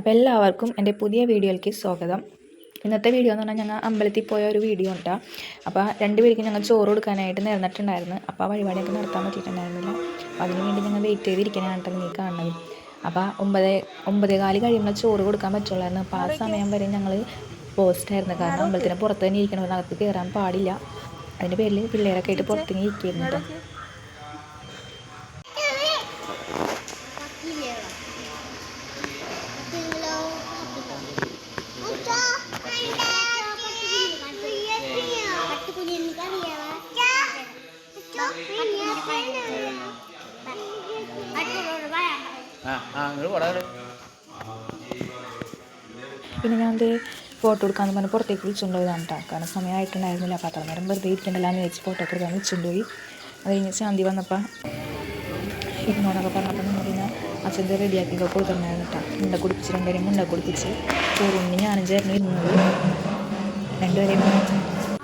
അപ്പോൾ എല്ലാവർക്കും എന്റെ പുതിയ വീഡിയോയിലേക്ക് സ്വാഗതം. ഇന്നത്തെ വീഡിയോ എന്ന് പറഞ്ഞാൽ ഞങ്ങൾ അമ്പലത്തിൽ പോയ ഒരു വീഡിയോ ഉണ്ടാ. അപ്പോൾ രണ്ട് പേർക്ക് ഞങ്ങൾ ചോറ് കൊടുക്കാനായിട്ട് നേർന്നിട്ടുണ്ടായിരുന്നു അപ്പോൾ ആ വഴിപാടിയൊക്കെ നടത്താൻ പറ്റിയിട്ടുണ്ടായിരുന്നില്ല. അപ്പോൾ അതിന് വേണ്ടി ഞങ്ങൾ വെയിറ്റ് ചെയ്തിരിക്കാനാണ് നീ കാണുന്നത്. അപ്പോൾ ഒമ്പത് ഒമ്പതേ കാൽ കഴിയുമ്പോൾ ചോറ് കൊടുക്കാൻ പറ്റുള്ളായിരുന്നു. അപ്പോൾ ആ സമയം വരെ ഞങ്ങൾ പോസ്റ്റായിരുന്നു കാരണം അമ്പലത്തിന് പുറത്ത് തന്നെ ഇരിക്കണമെന്ന് അകത്ത് കയറാൻ പാടില്ല. അതിന്റെ പേരിൽ പിള്ളേരൊക്കെ ആയിട്ട് പുറത്തേക്ക് ഇരിക്കുന്നുണ്ട് ആ ആ നിങ്ങൾ പറയാറ് പിന്നെ ഞാൻ അത് ഫോട്ടോ എടുക്കാമെന്ന് പറഞ്ഞ് പുറത്തേക്ക് വിളിച്ചിട്ടുണ്ടോ കേട്ടോ കാരണം സമയമായിട്ടുണ്ടായിരുന്നില്ല. അപ്പോൾ അത്ര നേരം വെറുതെ ഇരിക്കണ്ടല്ലോ എന്ന് വെച്ച് ഫോട്ടോ ഒക്കെ എടുക്കാൻ വിളിച്ചുകൊണ്ട് പോയി അത് കഴിഞ്ഞ് ശാന്തി വന്നപ്പോൾ ഇരുന്നോടൊക്കെ പറഞ്ഞപ്പോൾ നമ്മൾ പിന്നെ അച്ഛന്റെ റെഡിയാക്കി ഒക്കെ കൊടുത്തിട്ടുണ്ടായിരുന്നു കേട്ടോ മുണ്ട കുടിപ്പിച്ച് രണ്ടുപേരെയും മുണ്ട കുടിപ്പിച്ച് ചോറുണ്ണി ഞാനും ചേർന്ന് ഇരുന്നത്. രണ്ടുപേരെയും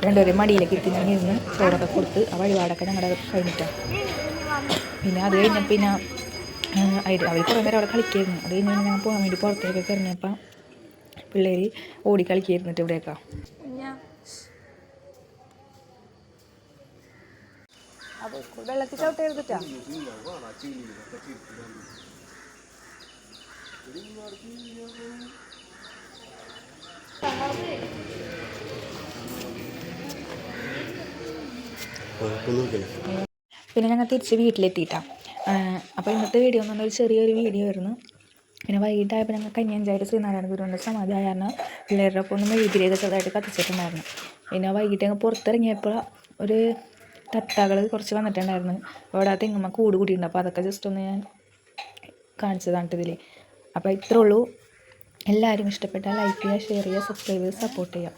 രണ്ടുപേരെയും മടിയിലേക്ക് ഇരുത്തി ഞാൻ ഇരുന്ന് ചോറൊക്കെ കൊടുത്ത് ആ വഴിപാടൊക്കെ ഞങ്ങളുടെ കഴിഞ്ഞിട്ടാണ് പിന്നെ അത് കഴിഞ്ഞപ്പോൾ പിന്നെ അവർ കുറേ നേരം അവിടെ കളിക്കായിരുന്നു. അത് കഴിഞ്ഞ് ഞങ്ങൾ പോകാൻ വേണ്ടി പുറത്തേക്കൊക്കെ ഇറങ്ങിയപ്പോൾ പിള്ളേർ ഓടി കളിക്കായിരുന്നിട്ട് ഇവിടെയൊക്കെ. വെള്ളത്തിൽ ചവിട്ടരുതിട്ടാ പിന്നെ ഞങ്ങൾ തിരിച്ച് വീട്ടിലെത്തിയിട്ടാണ് അപ്പോൾ ഇന്നത്തെ വീഡിയോ എന്ന് പറഞ്ഞാൽ ചെറിയൊരു വീഡിയോ ആയിരുന്നു. പിന്നെ വൈകിട്ടായപ്പോൾ ഞങ്ങൾ കന്യാഞ്ചാരി ശ്രീനാരായണ ഗുരുവിന്റെ സമാധി ആയിരുന്നു പിള്ളേരുടെ ഒപ്പം ഒന്ന് മെഴുതിരിയൊക്കെ ചെറുതായിട്ട് കത്തിച്ചിട്ടുണ്ടായിരുന്നു. പിന്നെ വൈകിട്ട് ഞങ്ങൾ പുറത്തിറങ്ങിയപ്പോൾ ഒരു തത്തകൾ കുറച്ച് വന്നിട്ടുണ്ടായിരുന്നു. അവിടെ ആ തെങ്ങുമ്മ കൂട് കൂടിയിട്ടുണ്ട്. അപ്പോൾ അതൊക്കെ ജസ്റ്റ് ഒന്ന് ഞാൻ കാണിച്ചതാണ് ഇതിൽ അപ്പോൾ ഇത്രേ ഉള്ളൂ. എല്ലാവരും ഇഷ്ടപ്പെട്ടാൽ ലൈക്ക് ചെയ്യുക ഷെയർ ചെയ്യുക സബ്സ്ക്രൈബ് ചെയ്യുക സപ്പോർട്ട് ചെയ്യുക.